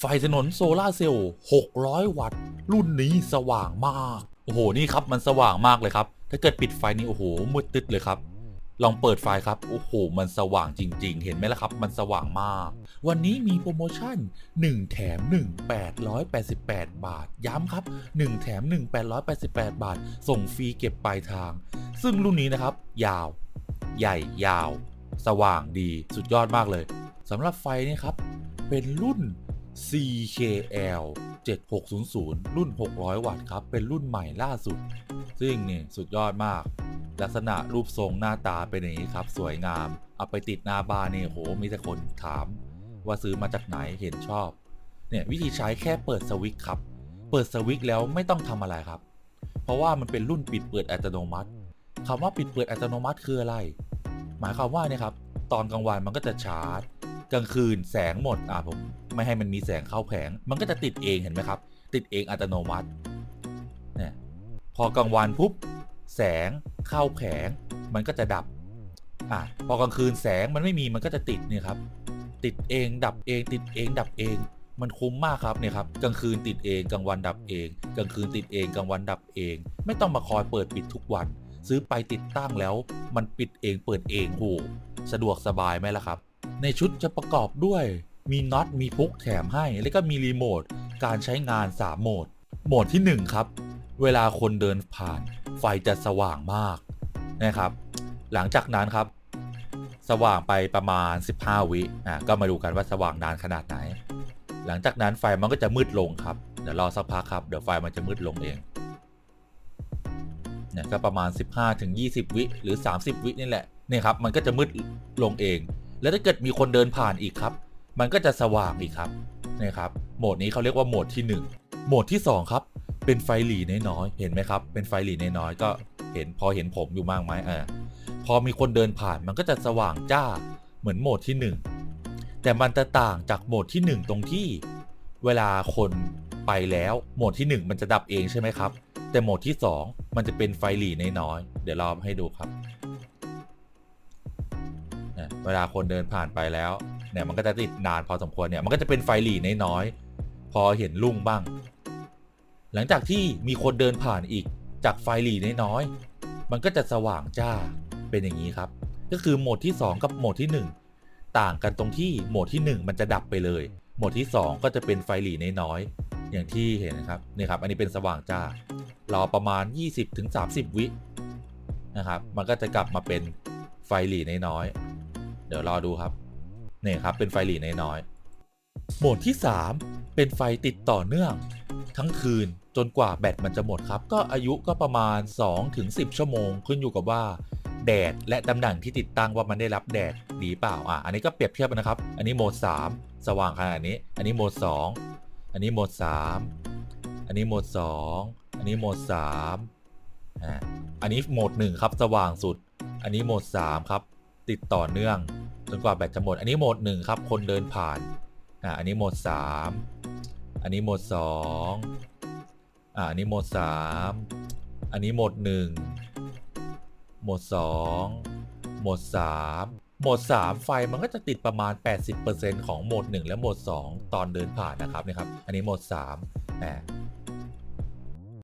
ไฟถนนโซลาเซลล์600 วัตต์ รุ่นนี้สว่างมาก โอ้โห นี่ครับมันสว่างมากเลยครับ ถ้าเกิดปิดไฟนี่โอ้โห มืดตึ๊ดเลยครับ ลองเปิดไฟครับ โอ้โห มันสว่างจริง ๆ เห็นไหมล่ะครับ มันสว่างมาก วันนี้มีโปรโมชั่น 1 แถม 1 888 บาท ย้ำครับ 1 แถม 1 888 บาท ส่งฟรีเก็บปลายทาง ซึ่งรุ่นนี้นะครับ ยาว ใหญ่ ยาว สว่างดี สุดยอดมากเลยสำหรับไฟนี่ครับ เป็นรุ่น CKL 7600 รุ่น 600 วัตต์ครับ เป็นรุ่นใหม่ล่าสุด ซึ่งนี่สุดยอดมาก ลักษณะรูปทรงหน้าตาเป็นอย่างนี้ครับ สวยงาม เอาไปติดหน้าบ้านนี่โห มีแต่คนถาม ว่าซื้อมาจากไหนเห็นชอบ เนี่ยวิธีใช้แค่เปิดสวิตช์ครับ เปิดสวิตช์แล้วไม่ต้องทำอะไรครับ เพราะว่ามันเป็นรุ่นปิดเปิดอัตโนมัติคำว่าปิดเปิดอัตโนมัติคืออะไร หมายความว่าเนี่ยครับ ตอนกลางวันมันก็จะชาร์จ กลางคืนแสงหมดอ่าผมไม่ให้มันมีแสงเข้าแผง มันก็จะติดเองเห็นไหมครับ ติดเองอัตโนมัติเนี่ยพอกลางวันปุ๊บแสงเข้าแผงมันก็จะดับอะพอกลางคืนแสงมันไม่มีมันก็จะติดเนี่ยครับ ติดเองดับเอง ติดเองดับเอง มันคุ้มมากครับเนี่ยครับกลางคืนติดเองกลางวันดับเอง กลางคืนติดเองกลางวันดับเอง ไม่ต้องมาคอยเปิดปิดทุกวัน ซื้อไปติดตั้งแล้ว มันปิดเองเปิดเองโหสะดวกสบายไหมล่ะครับ ในชุดจะประกอบด้วย มีน็อตมีพุกแถมให้ แล้วก็มีรีโมท การใช้งาน 3 โหมด โหมดที่ 1 ครับ เวลาคนเดินผ่าน ไฟจะสว่างมากนะครับ หลังจากนั้นครับ สว่างไปประมาณ 15 วิอะก็มาดูกันว่าสว่างนานขนาดไหน หลังจากนั้นไฟมันก็จะมืดลงครับเดี๋ยวรอสักพักครับเดี๋ยวไฟมันจะมืดลงเองเนี่ยก็ประมาณ 15ถึง20 วิหรือ 30 วินี่แหละเนี่ยครับ มันก็จะมืดลงเอง แล้วถ้าเกิดมีคนเดินผ่านอีกครับ มันก็จะสว่างอีกครับนี่ยครับ โหมดนี้เขาเรียกว่าโหมดที่ 1 โหมดที่ 2 ครับ เป็นไฟหลีน้อยๆเห็นไหมครับ เป็นไฟหลีน้อยๆก็เห็นพอเห็นผมอยู่มากไหมเออพอมีคนเดินผ่านมันก็จะสว่างจ้าเหมือนโหมดที่ 1 แต่มันจะต่างจากโหมดที่ 1 ตรงที่ เวลาคนไปแล้วโหมดที่ 1 มันจะดับเองใช่ไหมครับ แต่โหมดที่ 2 มันจะเป็นไฟหลีน้อยๆเดี๋ยวเราให้ดูครับ เวลาคนเดินผ่านไปแล้วเนี่ยมันก็จะติดนานพอสมควรเนี่ยมันก็จะเป็นไฟหลีน้อยๆพอเห็นลุ่งบ้าง หลังจากที่มีคนเดินผ่านอีกจากไฟหลีน้อยๆมันก็จะสว่างจ้าเป็นอย่างนี้ครับ ก็คือโหมดที่ 2 กับโหมดที่ 1 ต่างกันตรงที่โหมดที่ 1 มันจะดับไปเลย โหมดที่ 2 ก็จะเป็นไฟหลีน้อยๆอย่างที่เห็นนะครับนี่ครับ อันนี้เป็นสว่างจ้ารอประมาณ 20-30 วินะครับ มันก็จะกลับมาเป็นไฟหลีน้อย เดี๋ยวรอดูครับนี่ครับเป็นไฟหลีน้อยๆโหมดที่ 3 เป็นไฟติดต่อเนื่อง ทั้งคืนจนกว่าแบตมันจะหมดครับ ก็อายุก็ประมาณ 2-10 ชั่วโมง ขึ้นอยู่กับว่าแดดและตำแหน่งที่ติดตั้งว่ามันได้รับแดดดีเปล่าอะอันนี้ก็เปรียบเทียบกันนะครับ อันนี้โหมด 3 สว่างขนาดนี้ อันนี้โหมด 2 อันนี้โหมด 3 อันนี้โหมด 2 อันนี้โหมด3อ่าอันนี้โหมด 1 ครับสว่างสุด อันนี้โหมด 3 ครับ ติดต่อเนื่องจนกว่าแบตจะหมด อันนี้โหมด1ครับ คนเดินผ่าน อ่า อันนี้โหมด 3 อันนี้โหมด 2 อ่า อันนี้โหมด 3 อันนี้โหมด 1 โหมด 2 โหมด 3 โหมด 3 ไฟมันก็จะติดประมาณ 80%ของโหมด 1 และโหมด 2 ตอนเดินผ่านนะครับนะครับ อันนี้โหมด3แหม